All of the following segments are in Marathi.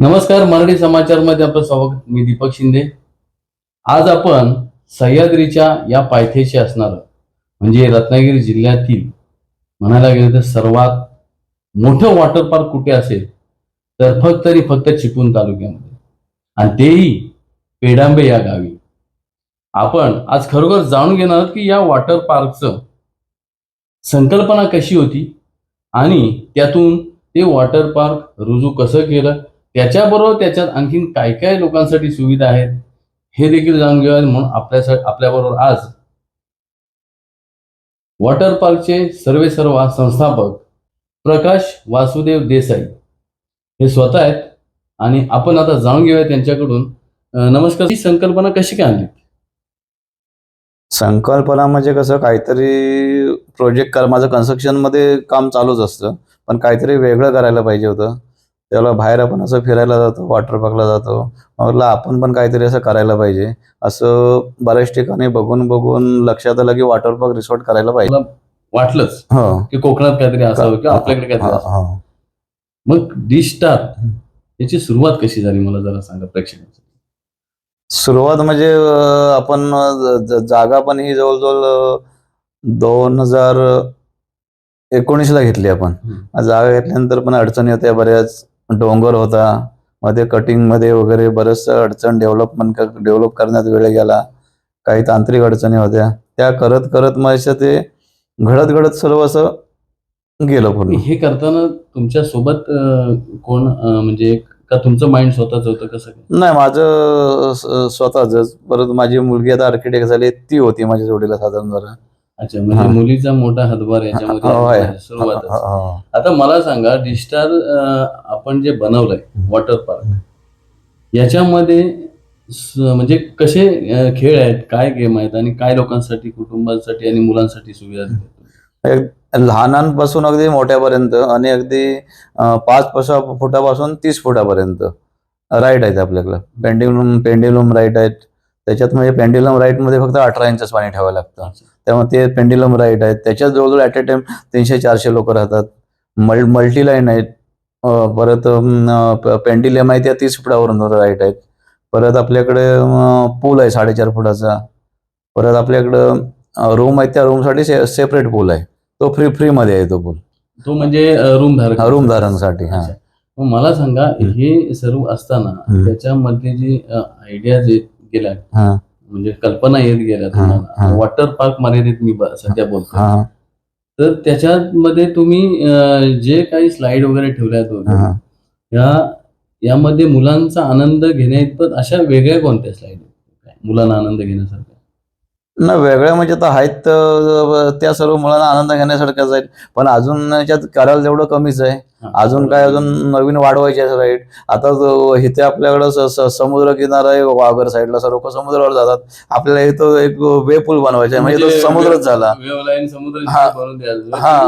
नमस्कार मराठी समाचारमध्ये आपलं स्वागत. मी दीपक शिंदे. आज आपण सह्याद्रीच्या या पायथ्याशी असणार म्हणजे रत्नागिरी जिल्ह्यातील म्हणायला गेलं तर सर्वात मोठं वॉटर पार्क कुठे असेल तर फक्त तरी फक्त चिपळूण तालुक्यामध्ये. आणि तेही पेडांबे या गावी. आपण आज खरोखर जाणून घेणार आहोत की या वॉटर पार्कचं संकल्पना कशी होती आणि त्यातून ते वॉटर पार्क रुजू कसं केलं त्याच्याबरोबर त्याच्यात आणखीन काय काय लोकांसाठी सुविधा आहेत हे देखील जाणून घेऊया म्हणून आपल्यासाठी आपल्याबरोबर आज वॉटर पार्कचे सर्वे सर्व संस्थापक प्रकाश वासुदेव देसाई हे स्वतः आहेत आणि आपण आता जाणून घेऊया त्यांच्याकडून. नमस्कार. ही संकल्पना कशी काय आणली? संकल्पना म्हणजे कसं काहीतरी प्रोजेक्ट कर माझं कन्स्ट्रक्शनमध्ये काम चालूच असतं पण काहीतरी वेगळं करायला पाहिजे होतं. त्याला बाहेर आपण असं फिरायला जातो वॉटर पार्कला जातो. म्हटलं आपण पण काहीतरी असं करायला पाहिजे. असं बऱ्याच ठिकाणी बघून बघून लक्षात आलं की वॉटर पार्क रिसॉर्ट करायला पाहिजे. वाटलंच हो. की कोकणात काहीतरी असावं किंवा आपल्याकडे काहीतरी हो, हो. मग डी स्टार याची सुरुवात कशी झाली मला जरा सांगा प्रेक्षकांसाठी. सुरुवात म्हणजे आपण जागा पण ही जवळजवळ दोन हजार एकोणीसला घेतली आपण. जागा घेतल्यानंतर पण अडचणी होत्या बऱ्याच. डोंगर होता. मध्ये कटिंगमध्ये वगैरे बरंच अडचण डेव्हलपमेंट डेव्हलप करण्यात वेळ गेला. काही तांत्रिक अडचणी होत्या. त्या करत करत मग असं ते घडत घडत सर्व असं गेलं पूर्ण. हे करताना तुमच्यासोबत कोण म्हणजे का तुमचं माइंड स्वतःच होतं कसं? नाही माझं स्वतःच. परत माझी मुलगी आता आर्किटेक्ट झाली ती होती माझ्या जोडीला साधारण जरा. अच्छा म्हणजे. मुलीचा मोठा हातभार याच्यामध्ये सुरुवातच हो, हो. आता मला सांगा डिस्टार आपण जे बनवलंय वॉटर पार्क याच्यामध्ये स- म्हणजे कसे अं, खेळ आहेत काय गेम आहेत आणि काय लोकांसाठी कुटुंबासाठी आणि मुलांसाठी सुविधा? लहानांपासून अगदी मोठ्यापर्यंत आणि अगदी अं, पाच पसा फुटापासून तीस फुटापर्यंत राईट आहेत आपल्याकडं. पेंडिलूम पेंडिलूम राईट आहेत. त्याच्यात म्हणजे पेंडिलम राईटमध्ये फक्त अठरा इंचच पाणी ठेवावं लागतं. त्यामुळे ते पेंडिलम राईट आहेत. त्याच्यात जवळजवळ ॲट अ टाइम तीनशे चारशे लोक राहतात. मल मल्टी लाईन आहेत परत पेंडिलम आहे त्या तीस फुटावरून राईट आहेत. परत आपल्याकडे पूल आहे साडेचार फुटाचा. परत आपल्याकडं रूम आहेत त्या रूमसाठी सेपरेट पूल आहे. तो फ्री फ्रीमध्ये आहे तो पूल तो म्हणजे रूम धारक रूम धारणसाठी हा. मला सांगा हे सर्व असताना. त्याच्यामध्ये जी आयडिया जे गेल्या हा. म्हणजे कल्पना येत गेल्या. तुम्हाला. वॉटर पार्क मर्यादित मी सध्या बोलतो तर त्याच्यामध्ये तुम्ही जे काही स्लाइड वगैरे ठेवल्यात हा. वगैरे या यामध्ये मुलांचा आनंद घेण्याइतपत अशा वेगळ्या कोणत्या स्लाइड मुलांना आनंद घेण्यासारख्या. ना वेगळ्या म्हणजे तर आहेत त्या सर्व मुलांना आनंद घेण्यासारख्याच आहेत. पण अजून याच्यात करायला तेवढं कमीच आहे. अजून काय अजून नवीन वाढवायचे राईट आता इथे आपल्याकडं समुद्र किनारा आहे वाघर साईडला सर्व समुद्रावर जातात. आपल्याला इथं एक वे पूल बनवायचा म्हणजे तो समुद्रच झाला. समुद्र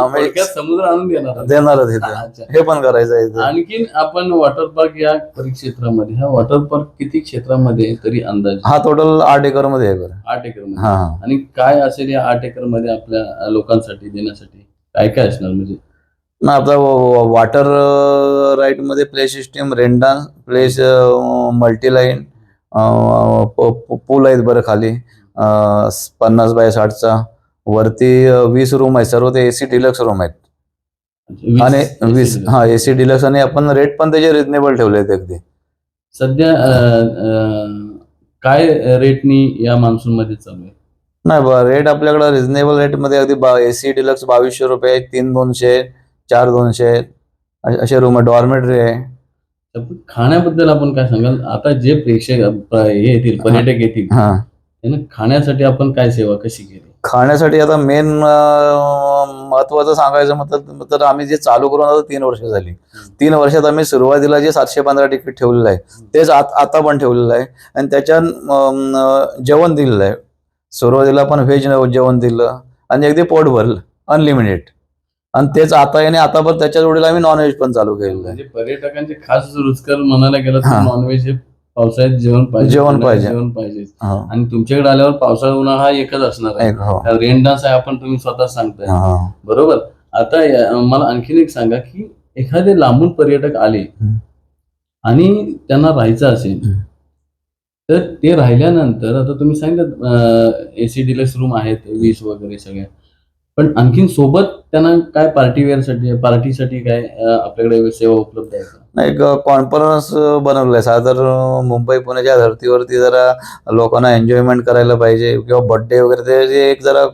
म्हणजे- थोडक्यात समुद्र आणून देणार देणारच इथे. हे पण करायचं आहे आणखीन आपण वॉटर पार्क या परिक्षेत्रामध्ये हा वॉटर पार्क किती क्षेत्रामध्ये तरी अंदाज? हा टोटल आठ एकरमध्ये आहे आठ एकरमध्ये हा. आणि काय असेल या आठ एकरमध्ये आपल्या लोकांसाठी देण्यासाठी? काय काय असणार म्हणजे? ना आपला वॉटर राईटमध्ये प्ले सिस्टीम रेंडान्स प्लेस मल्टीलाईन पूल आहेत बरं खाली. पन्नास बाय साठचा. वरती वीस रूम आहेत. सर्व ते एसी डिलक्स रूम आहेत. आणि वीस. हा एसी डिलक्स आणि आपण रेट पण त्याचे रिजनेबल ठेवले आहेत अगदी. सध्या काय रेटनी या मान्सून मध्ये चालू आहे? नाही रेट आपल्याकडे रिजनेबल रेटमध्ये अगदी एसी डिलक्स बावीसशे रुपये तीन दोनशे चार दोनशे आहेत. अ- असे रूम आहे डॉर्मेटरी आहे. तर खाण्याबद्दल आपण काय सांगाल? आता जे प्रेक्षक अं, हे येतील पर्यटक येतील हा. त्यांना खाण्यासाठी आपण काय सेवा कशी केली? खाण्यासाठी आता मेन महत्वाचं सांगायचं म्हटलं तर आम्ही जे चालू करून आता तीन वर्ष झाली. तीन वर्षात आम्ही सुरुवातीला जे सातशे पंधरा तिकीट ठेवलेलं आहे तेच आत- आता पण ठेवलेलं आहे. आणि त्याच्यात अं, जेवण दिलेलं आहे. सुरुवातीला पण व्हेज जेवण दिलं. आणि अगदी पोट भरलं अनलिमिटेड आणि तेच आता याने आता पण त्याच्या जोडीला आम्ही नॉनव्हेज पण चालू केलेलं आहे म्हणजे पर्यटकांचे खास रुचकर म्हणायला गेलं तर हा. नॉनव्हेज हे पावसाळ्यात जेवण पाहिजे जेवण पाहिजे. जेवण पाहिजे हा. आणि तुमच्याकडे आल्यावर पावसाळा उन्हाळा हा एकच असणार आहे एक, हो. रेन डान्स आहे आपण तुम्ही स्वतः सांगताय हा. बरोबर आता या- मला आणखीन एक सांगा की एखादे लांबून पर्यटक आले हम्म. आणि त्यांना राहायचं असेल हम्म. तर ते राहिल्यानंतर आता तुम्ही सांगितलं एसी डिलक्स रूम आहेत वीस वगैरे सगळ्या पण आणखीन सोबत त्यांना काय पार्टी वेअरसाठी पार्टीसाठी काय आपल्याकडे सेवा उपलब्ध आहे का? एक कॉन्फरन्स बनवलंय. साधारण मुंबई पुण्याच्या धर्तीवरती जरा लोकांना एन्जॉयमेंट करायला पाहिजे किंवा बर्थडे वगैरे ते एक जरा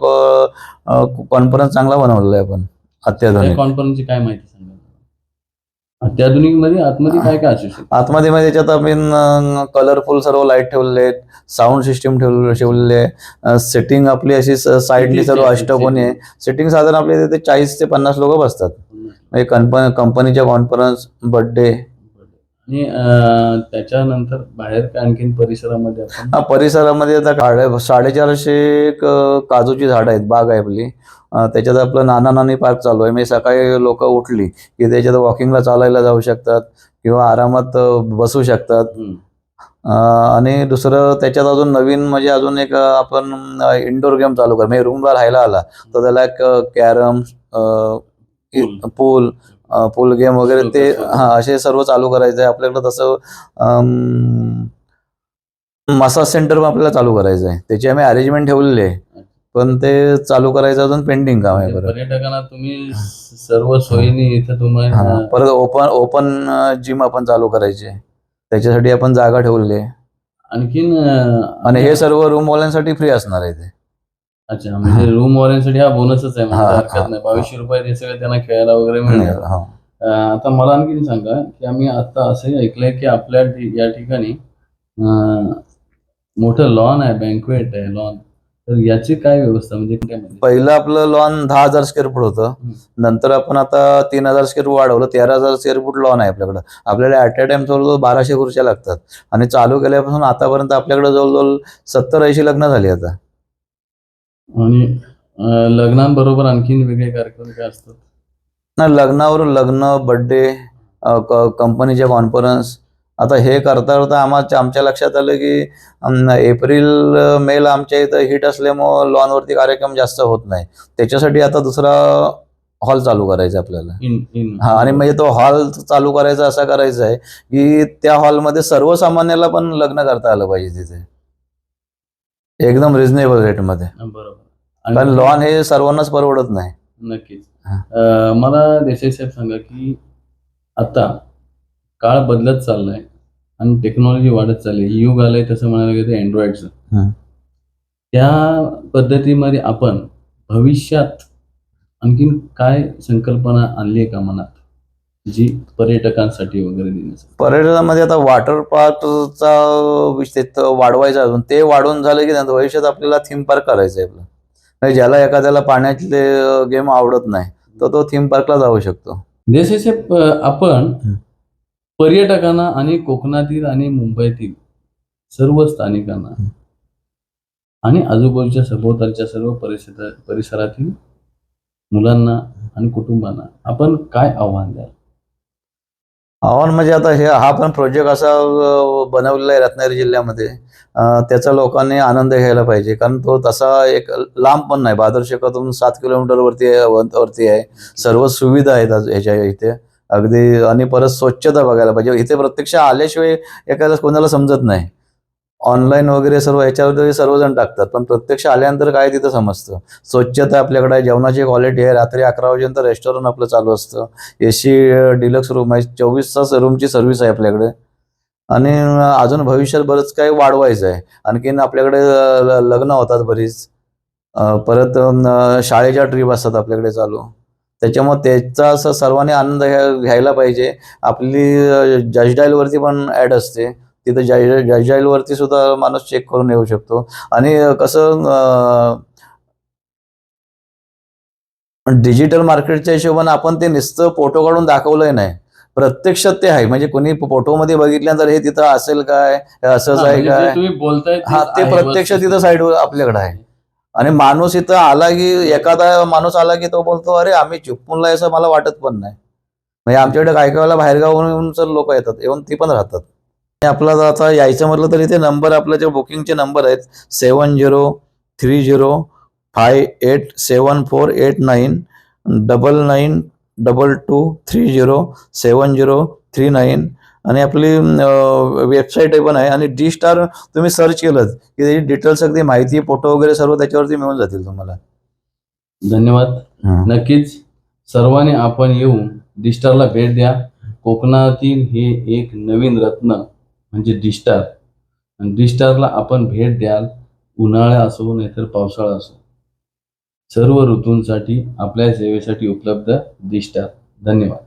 कॉन्फरन्स चांगला बनवलेला आहे आपण त्या अत्याधुनिक. कॉन्फरन्सची काय माहिती? अत्याधुनिकमध्ये आतमध्ये काय काय असू शकतं? आतमध्ये मध्ये त्याच्यात आम्ही कलरफुल सर्व लाइट ठेवलेले आहेत साऊंड सिस्टीम ठेवले ठेवलेली आहे. सेटिंग आपली अशी साईडली सर्व अष्टकोनी आहे. सेटिंग साधारण आपले तिथे चाळीस ते पन्नास लोक बसतात. म्हणजे कंपनी कंपनीच्या कॉन्फरन्स बर्थडे आणि त्याच्यानंतर बाहेर काय आणखीन परिसरामध्ये हा परिसरामध्ये आता साडे साडेचारशे काजूची झाडं आहेत. बाग आहे आपली. त्याच्यात आपलं नाना नानी पार्क चालू आहे. म्हणजे सकाळी लोक उठली की त्याच्यात वॉकिंगला चालायला जाऊ शकतात किंवा आरामात बसू शकतात. आणि दुसरं त्याच्यात अजून नवीन म्हणजे अजून एक आपण इंडोर गेम चालू कर. म्हणजे रूमला राहायला आला तर त्याला एक कॅरम. पूल. पूल गेम वगैरे ते. हा असे सर्व चालू करायचं आहे. आपल्याकडं तसं मसाज सेंटर पण आपल्याला चालू करायचं आहे. त्याची आम्ही अरेंजमेंट ठेवलेली आहे. पण ते चालू करायचं अजून पेंडिंग काम आहे परत. पर्यटकांना तुम्ही सर्व सोयीने इथं हा तुम्हाला परत ओपन ओपन जिम आपण चालू करायची. आहे त्याच्यासाठी आपण जागा ठेवलेली आहे. आणखीन अं, आणि हे सर्व रूम वाल्यांसाठी फ्री असणार आहे ते. अच्छा म्हणजे रूम वॉरंटी हा बोनसच आहे म्हणजे हा, हरकत हा, बावीसशे रुपये हे सगळं त्यांना खेळायला वगैरे मिळणार. हा. अं, आता मला आणखीन सांगा की आम्ही आता असंही ऐकलंय की आपल्या ठि- या ठिकाणी अं, मोठं लॉन आहे बँकवेट आहे लॉन तर याची काय व्यवस्था म्हणजे काय म्हणजे पहिलं आपलं लॉन दहा हजार स्क्वेअर फूट होतं. नंतर आपण आता तीन हजार स्क्वेअर फूट वाढवलं तेरा हजार स्क्वेअर फूट लॉन आहे आपल्याकडं. आपल्याला ॲट अ टाइम जवळजवळ बाराशे खुर्च्या लागतात. आणि चालू केल्यापासून आतापर्यंत आपल्याकडे जवळजवळ सत्तर ऐंशी लग्न झाली आता. आणि अं, लग्नांबरोबर आणखीन वेगळे कार्यक्रम काय असतात? ना लग्नावर लग्न बड्डे कंपनीचे कॉन्फरन्स आता हे करता करता आम्हा आमच्या लक्षात आलं की एप्रिल मेला आमच्या इथं हिट असल्यामुळं लॉनवरती कार्यक्रम जास्त होत नाही. त्याच्यासाठी आता दुसरा हॉल चालू करायचा आपल्याला. हा आणि म्हणजे तो हॉल चालू करायचा असा करायचा आहे की त्या हॉलमध्ये सर्वसामान्याला पण लग्न करता आलं पाहिजे तिथे. एकदम रिझनेबल रेटमध्ये बरोबर. कारण लॉन हे सर्वांनाच परवडत नाही. नक्कीच. मला देसाई साहेब सांगा की आता काळ बदलत चाललाय आणि टेक्नॉलॉजी वाढत चालली. युग आलंय तसं म्हणायला गेलं तर अँड्रॉइडचं. त्या पद्धतीमध्ये आपण भविष्यात आणखीन काय संकल्पना आणली आहे का मनात? जी पर्यटकांसाठी वगैरे देण्यासाठी? पर्यटनामध्ये आता वॉटर पार्कचा विषय वाढवायचा अजून. ते वाढून झालं की नंतर भविष्यात आपल्याला थीम पार्क करायचं आहे आपलं. म्हणजे ज्याला एखाद्याला पाण्यातले गेम आवडत नाही तर तो थीम पार्कला जाऊ शकतो. अं, आपण. पर्यटकांना आणि कोकणातील आणि मुंबईतील सर्व स्थानिकांना. आणि आजूबाजूच्या सभोवतालच्या सर्व परिसर परिसरातील मुलांना आणि कुटुंबांना आपण काय आव्हान द्याल? आव्हान म्हणजे आता हे हा पण प्रोजेक्ट असा बनवलेला आहे रत्नागिरी जिल्ह्यामध्ये. त्याचा लोकांनी आनंद घ्यायला पाहिजे. कारण तो तसा एक लांब पण नाही. बहादूर शेखातून सात किलोमीटर वरती आहे, सर्व सुविधा आहेत ह्याच्या इथे. अगदी आणि परत स्वच्छता बघायला पाहिजे. इथे प्रत्यक्ष आल्याशिवाय एखाद्या कोणाला समजत नाही. ऑनलाईन वगैरे सर्व याच्यावर सर्वजण टाकतात. पण प्रत्यक्ष आल्यानंतर काय तिथं समजतं? स्वच्छता आपल्याकडे आहे जेवणाची क्वालिटी आहे. रात्री अकरा वाजेनंतर रेस्टॉरंट आपलं चालू असतं. ए सी डिलक्स रूम आहे. चोवीस तास रूमची सर्व्हिस आहे आपल्याकडे. आणि अजून भविष्यात बरंच काही वाढवायचं आहे. आणखीन आपल्याकडे लग्न होतात बरीच. परत शाळेच्या ट्रीप असतात आपल्याकडे चालू. त्याच्यामुळे त्याचा असं सर्वांनी आनंद घ्या- घ्यायला पाहिजे. आपली जजडाईलवरती पण ॲड असते. तिथं जज जजडाईलवरती सुद्धा माणूस चेक करून येऊ शकतो. आणि कसं डिजिटल मार्केटच्या हिशोबाने आपण ते नुसतं फोटो काढून दाखवलंय नाही. प्रत्यक्षात ते आहे. म्हणजे कोणी फोटोमध्ये बघितल्यानंतर हे तिथं असेल काय असंच आहे म्हणजे काय. बोलताय हा ते प्रत्यक्ष तिथं साईडवर आपल्याकडे आहे. आणि माणूस इथं आला की एखादा माणूस आला की तो बोलतो अरे आम्ही चिपळूणला असं मला वाटत पण नाही. म्हणजे आमच्याकडे काही काही वेळेला बाहेरगावून सर लोक येतात येऊन ती पण राहतात. आणि आपला जर आता यायचं म्हटलं तर इथे नंबर आपल्या जे बुकिंगचे नंबर आहेत seven zero three zero five eight seven four eight nine double nine double two three zero seven zero three nine आणि आपली वेबसाईट पण आहे. आणि डी स्टार तुम्ही सर्च केलं की त्याची डिटेल्स अगदी माहिती फोटो वगैरे सर्व त्याच्यावरती मिळून जातील तुम्हाला. धन्यवाद. नक्कीच सर्वांनी आपण येऊन डिस्टारला भेट द्या. कोकणातील हे एक नवीन रत्न म्हणजे डिस्टार आणि डिस्टारला आपण भेट द्याल. उन्हाळा असो नाहीतर पावसाळा असो. सर्व ऋतूंसाठी आपल्या सेवेसाठी उपलब्ध डिस्टार धन्यवाद.